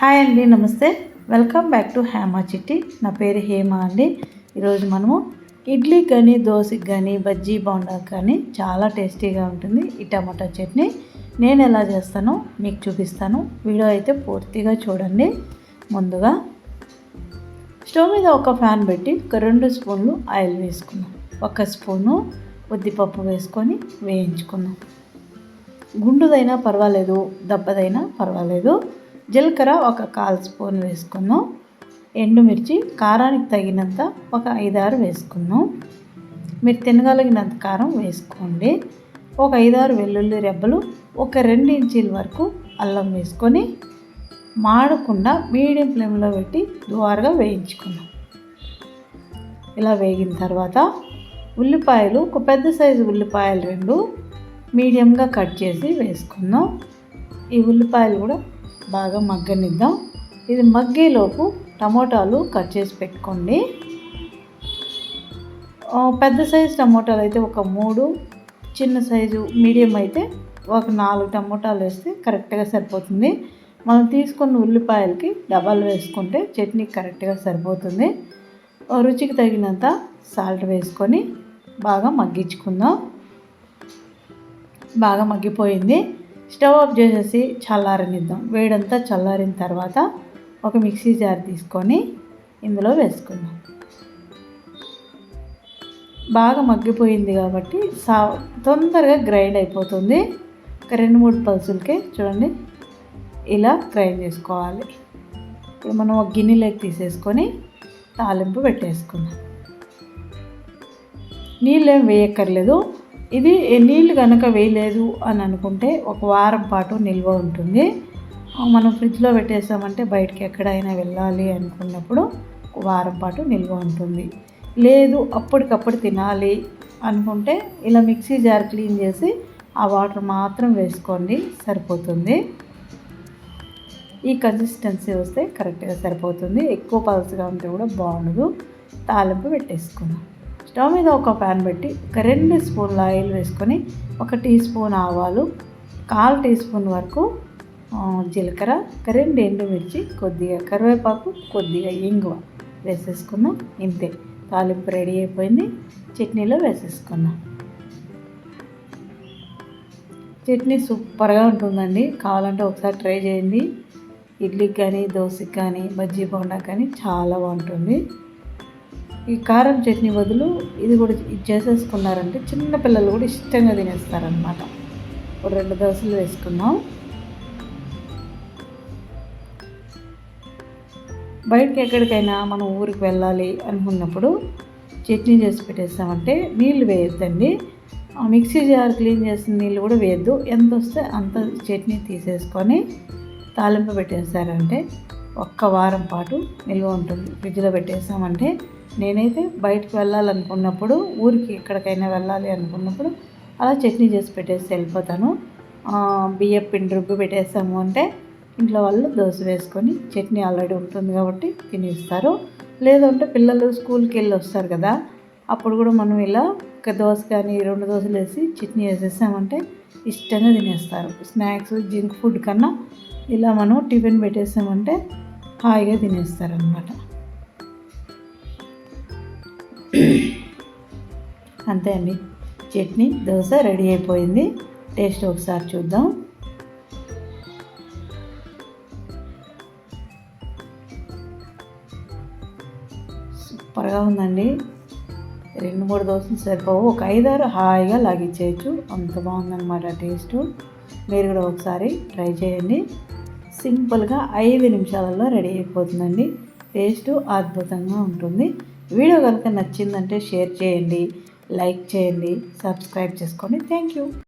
Hi అండి నమస్తే. Welcome back to Hema చిట్టి నా పేరు హేమ అండి. ఈరోజు మనము ఇడ్లీ కానీ దోశకి కానీ బజ్జీ బోండాకి కానీ చాలా టేస్టీగా ఉంటుంది. ఈ టమాటా చట్నీ నేను ఎలా చేస్తానో మీకు చూపిస్తాను. వీడియో అయితే పూర్తిగా చూడండి. ముందుగా స్టవ్ మీద ఒక ఫ్యాన్ పెట్టి ఒక రెండు స్పూన్లు ఆయిల్ వేసుకున్నాం ఒక స్పూను ఉద్దిపప్పు వేసుకొని వేయించుకున్నాం గుండుదైనా పర్వాలేదు దెబ్బదైనా పర్వాలేదు. జీలకర్ర ఒక కాల్ స్పూన్ వేసుకున్నాం ఎండుమిర్చి కారానికి తగినంత ఒక ఐదారు వేసుకున్నాం మీరు తినగలిగినంత కారం వేసుకోండి. ఒక ఐదారు వెల్లుల్లి రెబ్బలు ఒక రెండు ఇంచీల వరకు అల్లం వేసుకొని మాడకుండా మీడియం ఫ్లేమ్లో పెట్టి దువారుగా వేయించుకున్నాం ఇలా వేగిన తర్వాత ఉల్లిపాయలు ఒక పెద్ద సైజు ఉల్లిపాయలు రెండు మీడియంగా కట్ చేసి వేసుకుందాం. ఈ ఉల్లిపాయలు కూడా బాగా మగ్గనిద్దాం. ఇది మగ్గేలోపు టమోటాలు కట్ చేసి పెట్టుకోండి. పెద్ద సైజు టమోటాలు అయితే ఒక మూడు చిన్న సైజు మీడియం అయితే ఒక నాలుగు టమోటాలు వేస్తే కరెక్ట్గా సరిపోతుంది. మనం తీసుకున్న ఉల్లిపాయలకి డబ్బాలు వేసుకుంటే చట్నీ కరెక్ట్గా సరిపోతుంది. రుచికి తగినంత సాల్ట్ వేసుకొని బాగా మగ్గించుకుందాం. బాగా మగ్గిపోయింది. స్టవ్ ఆఫ్ చేసేసి చల్లారనిద్దాం. వేడంతా చల్లారిన తర్వాత ఒక మిక్సీ జార్ తీసుకొని ఇందులో వేసుకుందాం. బాగా మగ్గిపోయింది కాబట్టి సా తొందరగా గ్రైండ్ అయిపోతుంది. ఒక రెండు మూడు పల్సులకే చూడండి ఇలా గ్రైండ్ చేసుకోవాలి. ఇప్పుడు మనం ఒక గిన్నెలోకి తీసేసుకొని తాలింపు పెట్టేసుకుందాం. నీళ్ళు ఏం వేయక్కర్లేదు. ఇది నీళ్ళు కనుక వేయలేదు అని అనుకుంటే ఒక వారం పాటు నిల్వ ఉంటుంది. మనం ఫ్రిడ్జ్లో పెట్టేసామంటే బయటికి ఎక్కడైనా వెళ్ళాలి అనుకున్నప్పుడు ఒక వారం పాటు నిల్వ ఉంటుంది. లేదు అప్పటికప్పుడు తినాలి అనుకుంటే ఇలా మిక్సీ జార్ క్లీన్ చేసి ఆ వాటర్ మాత్రం వేసుకోండి సరిపోతుంది. ఈ కన్సిస్టెన్సీ వస్తే కరెక్ట్గా సరిపోతుంది. ఎక్కువ పల్స్గా ఉంటే కూడా బాగుండదు. తాలింపు పెట్టేసుకుందాం. స్టవ్ మీద ఒక ప్యాన్ పెట్టి ఒక రెండు స్పూన్ల ఆయిల్ వేసుకొని ఒక టీ స్పూన్ ఆవాలు కాల్ టీ స్పూన్ వరకు జీలకర్ర ఒక రెండు ఎండుమిర్చి కొద్దిగా కరివేపాకు కొద్దిగా ఇంగువ వేసేసుకున్నాం. ఇంతే. తాలింపు రెడీ అయిపోయింది. చట్నీలో వేసేసుకున్నాం. చట్నీ సూపర్గా ఉంటుందండి. కావాలంటే ఒకసారి ట్రై చేయండి. ఇడ్లీకి కానీ దోశకి కానీ బజ్జీ బోండా కానీ చాలా బాగుంటుంది. ఈ కారం చట్నీ బదులు ఇది కూడా ఇది చేసేసుకున్నారంటే చిన్న పిల్లలు కూడా ఇష్టంగా తినేస్తారనమాట ఒక రెండు దోశలు వేసుకున్నాం బయటకి ఎక్కడికైనా మనం ఊరికి వెళ్ళాలి అనుకున్నప్పుడు చట్నీ చేసి పెట్టేస్తామంటే నీళ్ళు వేయొద్దండి. మిక్సీ జార్ క్లీన్ చేసిన నీళ్ళు కూడా వేయద్దు. ఎంత వస్తే అంత చట్నీ తీసేసుకొని తాలింపు పెట్టేస్తారంటే ఒక్క వారం పాటు నిల్వ ఉంటుంది. ఫ్రిడ్జ్లో పెట్టేసామంటే నేనైతే బయటకు వెళ్ళాలనుకున్నప్పుడు ఊరికి ఎక్కడికైనా వెళ్ళాలి అనుకున్నప్పుడు అలా చట్నీ చేసి పెట్టేసి వెళ్ళిపోతాను. బియ్యం పిండి రుబ్బు పెట్టేసాము అంటే ఇంట్లో వాళ్ళు దోశ వేసుకొని చట్నీ ఆల్రెడీ ఉంటుంది కాబట్టి తినేస్తారు. లేదంటే పిల్లలు స్కూల్కి వెళ్ళి వస్తారు కదా అప్పుడు కూడా మనం ఇలా ఒక దోశ కానీ రెండు దోశలు వేసి చట్నీ వేసేసామంటే ఇష్టంగా తినేస్తారు. స్నాక్స్ జింక్ ఫుడ్ కన్నా ఇలా మనం టిఫిన్ పెట్టేసామంటే హాయిగా తినేస్తారనమాట అంతే అండి. చట్నీ దోశ రెడీ అయిపోయింది. టేస్ట్ ఒకసారి చూద్దాం. సూపర్గా ఉందండి. రెండు మూడు దోశలు సరిపోవు. ఒక ఐదారు హాయిగా లాగిచ్చేయచ్చు. అంత బాగుందన్నమాట టేస్ట్. మీరు కూడా ఒకసారి ట్రై చేయండి. సింపుల్గా ఐదు నిమిషాలలో రెడీ అయిపోతుందండి. టేస్ట్ అద్భుతంగా ఉంటుంది. వీడియో కనుక నచ్చిందంటే షేర్ చేయండి లైక్ చేయండి సబ్స్క్రైబ్ చేసుకోండి థ్యాంక్ యూ.